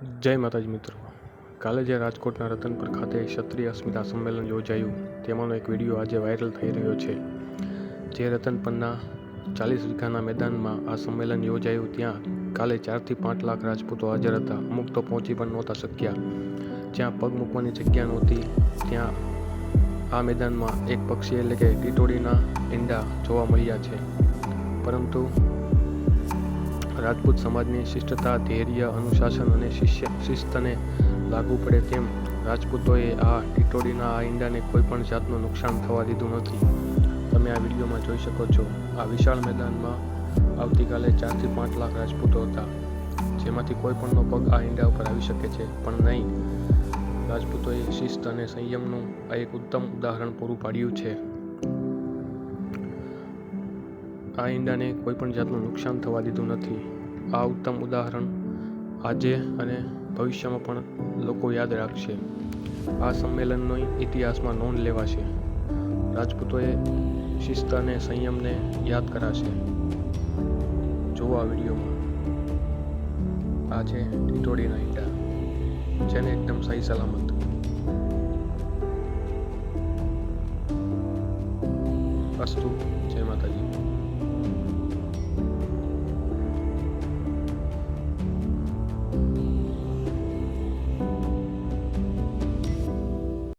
જય માતાજી મિત્રો. કાલે જે રાજકોટના રતનપુર ખાતે ક્ષત્રિય અસ્મિતા સંમેલન યોજાયું, તેમાંનો એક વીડિયો આજે વાયરલ થઈ રહ્યો છે. જે રતનપરના ચાલીસ વીઘાના મેદાનમાં આ સંમેલન યોજાયું ત્યાં કાલે ચારથી પાંચ લાખ રાજપૂતો હાજર હતા. અમુક તો પહોંચી પણ નહોતા શક્યા. જ્યાં પગ મૂકવાની જગ્યા નહોતી, ત્યાં આ મેદાનમાં એક પક્ષી એટલે કે ટીટોડીના ઈંડા જોવા મળ્યા છે. પરંતુ રાજપૂત સમાજની શિષ્ટતા, ધૈર્ય, અનુશાસન અને શિષ્ય, શિસ્તને લાગુ પડે તેમ રાજપૂતોએ આ ટીટોડીના આ ઈંડાને કોઈ પણ જાતનું નુકસાન થવા દીધું નથી. તમે આ વિડીયોમાં જોઈ શકો છો, આ વિશાળ મેદાનમાં આવતીકાલે ચારથી પાંચ લાખ રાજપૂતો હતા, જેમાંથી કોઈ પણનો પગ આ ઈંડા ઉપર આવી શકે છે, પણ નહીં. રાજપૂતોએ શિસ્ત અને સંયમનું આ એક ઉત્તમ ઉદાહરણ પૂરું પાડ્યું છે. આ ઈંડાને કોઈ પણ જાતનું નુકસાન થવા દીધું નથી. આ ઉત્તમ ઉદાહરણ આજે અને ભવિષ્યમાં પણ લોકો યાદ રાખશે. આ સંમેલનનો ઇતિહાસમાં નોંધ લેવાશે. રાજપૂતોએ શિસ્ત અને સંયમને યાદ કરાશે. જુઓ આ વિડીયોમાં. આ છે ટીટોડીના ઈંડા, જેને એકદમ સહી સલામત. અસ્તુ, જય માતાજી.